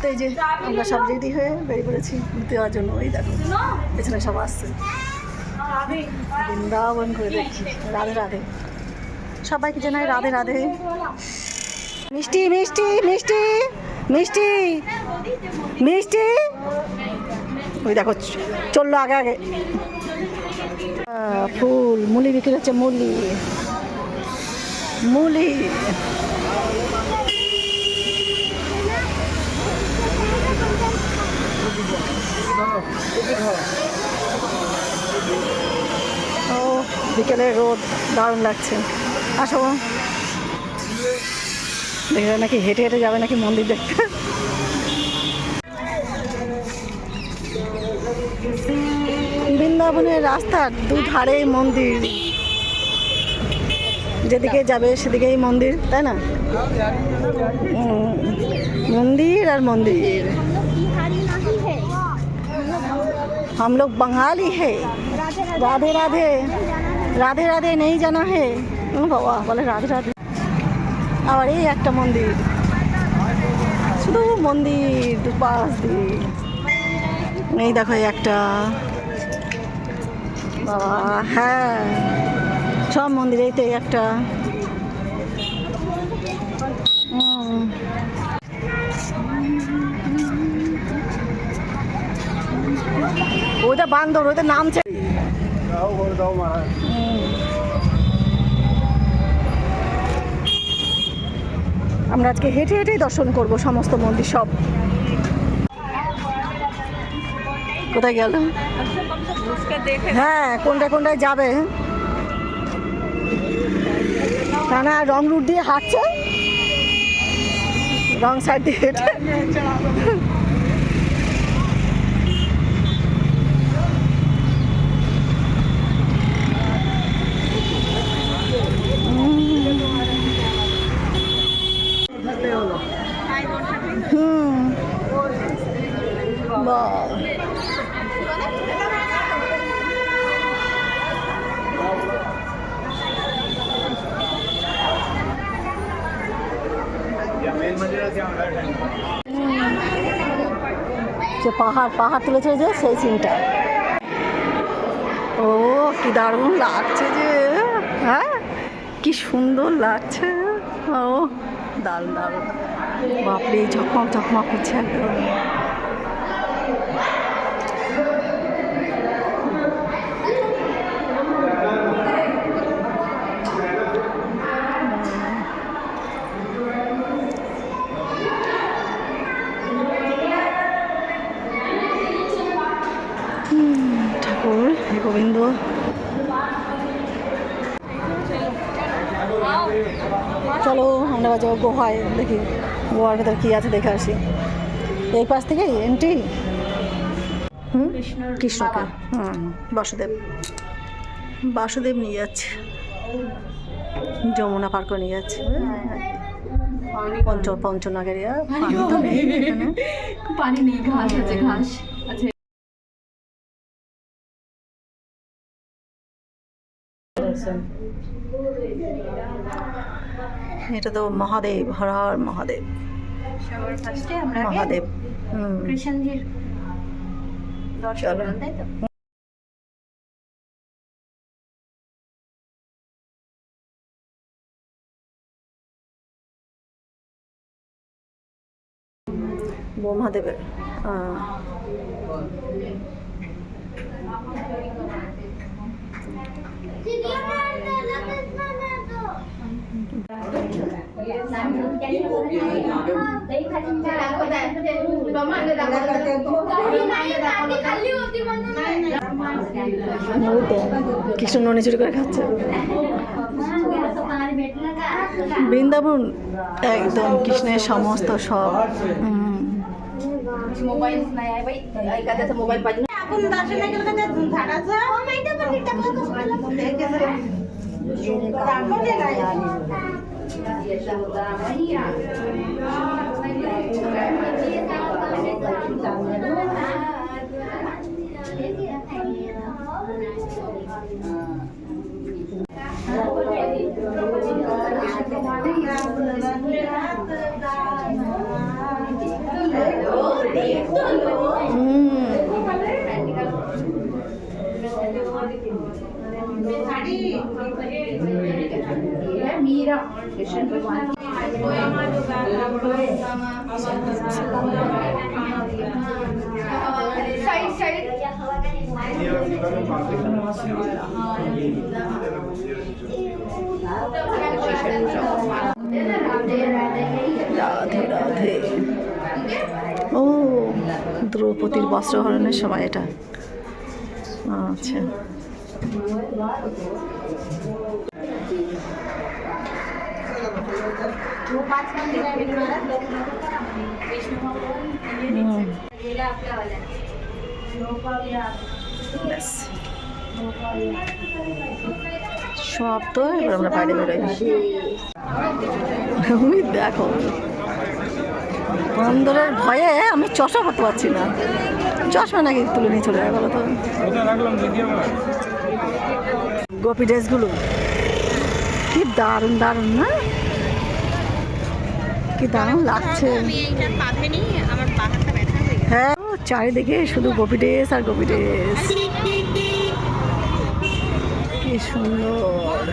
তো এই যে আমরা সব রেডি হয়ে বেরিয়ে পড়েছি ঘুরতে যাওয়ার জন্য। ওই দেখো, পেছনে সব আসছে। বৃন্দাবন করে দেখি রাধে রাধে। সবাইকে জানাই রাধে রাধে। মিষ্টি মিষ্টি মিষ্টি মিষ্টি মিষ্টি। ওই দেখো, চলল আগে আগে। ফুল, মুলি বিক্রি হচ্ছে মুলি। মুলি। ও, বিকেলে রোদ দারুণ লাগছে। আসো। দেখে নাকি হেঁটে হেঁটে যাবে নাকি মন্দির দেখতে। বৃন্দাবনের রাস্তার দুধারেই মন্দির। যেদিকে যাবে সেদিকেই মন্দির, তাই না? মন্দির আর মন্দির। हम लोग बंगाली है राधे राधे রাধে রাধে নেই জানা হে ও বাবা বলে রাধে রাধে আবার এই একটা মন্দির শুধু মন্দির দুপাশ দিয়ে এই দেখো এই একটা বাবা হ্যাঁ সব মন্দিরেই তো এই একটা হুম। ওটা বান্দর ওদের নামছে। আমরা আজকে হেঁটে হেঁটেই দর্শন করব সমস্ত মন্দির সব। কোথায় গেল? হ্যাঁ কোনটায় কোনটায় যাবে? না রং রুট দিয়ে হাঁটছে। রং সাইড দিয়ে হেঁটে হুম বাহ যে পাহাড় পাহাড় তুলেছে যে সেই সিনটা। ও, কি দারুণ লাগছে যে হ্যাঁ? কি সুন্দর লাগছে। ও, দারুণ দারুণ। বাপরে, ঝকমক ঝকমক করছে একদম হুম, ঠাকুর হে গোবিন্দ চলো আমরা যাব গোহায় দেখি গোয়ার ভেতর কি আছে দেখে আসি। এই পাশ থেকে এন্ট্রি হুম? কৃষ্ণকে। হুম বাসুদেব। বাসুদেব নিয়ে যাচ্ছে। যমুনা পার করে নিয়ে যাচ্ছে। পঞ্চ পঞ্চনগরিয়া পানি নেই ঘাস আছে ঘাস। এটা তো মহাদেব হর হর মহাদেব। সবার ফার্স্টে আমরা মহাদেব কৃষ্ণজির দর্শন তাই তো? মহাদেবের কিছু ননি চুরি করে খাচ্ছে। বৃন্দাবন একদম কৃষ্ণের সমস্ত সব। মোবাইল মোবাইল नाही आहे बाई एखाद्याचा मोबाईल पाहिजे आपण दर्शन केलं का त्या झाडाचं दाखवले नाही हो হুম ও দ্রৌপদীর বস্ত্র হরণের সময় এটা। আচ্ছা। সব তো এবার আমরা বাইরে বেরোই। ওই দেখো। বন্দরের ভয়ে আমি চশমা করতে পারছি না। চশমা নাকি তুলে নিয়ে চলে বলো তো? গোপি ড্রেসগুলো। কি দারুণ দারুণ না? কি দারুণ লাগছে। হয়ে হ্যাঁ চারিদিকে শুধু গোপি ড্রেস আর গোপি ড্রেস। কি সুন্দর।